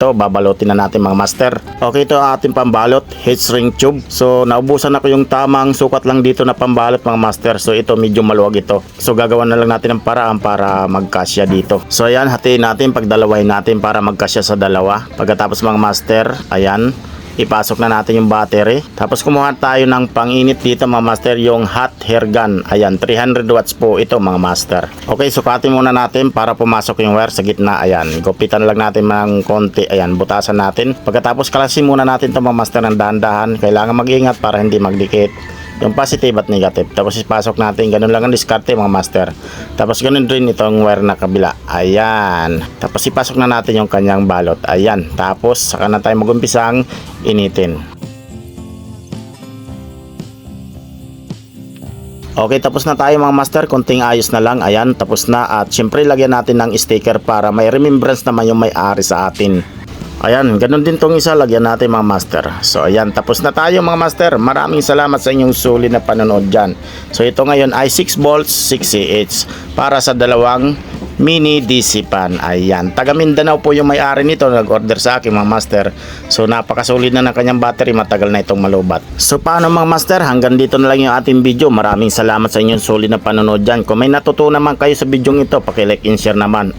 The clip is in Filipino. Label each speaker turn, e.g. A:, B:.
A: Ito, babalutin na natin mga master. Okay, ito ang ating pambalot, heatshrink tube. So, naubusan ako yung tamang sukat lang dito na pambalot mga master. So, ito medyo maluwag ito. So, gagawa na lang natin ng paraan para magkasya dito. So, ayan, hatiin natin, pagdalawahin natin para magkasya sa dalawa. Pagkatapos mga master, ayan, ipasok na natin yung battery. Tapos kumuha tayo ng panginit dito mga master, yung hot hair gun. Ayan, 300 watts po ito mga master. Okay, sukatin muna natin para pumasok yung wire sa gitna. Ayan, gupitan lang natin ng konti. Ayan, butasan natin. Pagkatapos kalasin muna natin ito mga master ng dahan-dahan. Kailangan mag-ingat para hindi magdikit yung positive at negative. Tapos ipasok natin, ganun lang ang diskarte mga master. Tapos ganun rin itong wire na kabila. Ayan. Tapos ipasok na natin yung kanyang balot. Ayan. Tapos saka na tayo magumpisang initin. Okay, tapos na tayo mga master. Konting ayos na lang. Ayan, tapos na. At syempre, lagyan natin ng sticker para may remembrance naman yung may-ari sa atin. Ayan, ganun din tong isa. Lagyan natin mga master. So, ayan, tapos na tayo mga master. Maraming salamat sa inyong sulit na panonood dyan. So, ito ngayon ay 6 volts, 6 AH para sa dalawang mini DC pan. Ayan. Taga Mindanao po yung may-ari nito. Nag-order sa akin mga master. So napakasulit na ng kanyang battery. Matagal na itong malubat. So paano mga master? Hanggang dito na lang yung ating video. Maraming salamat sa inyong sulit na panonood dyan. Kung may natutunan man kayo sa video ito, pakilike and share naman.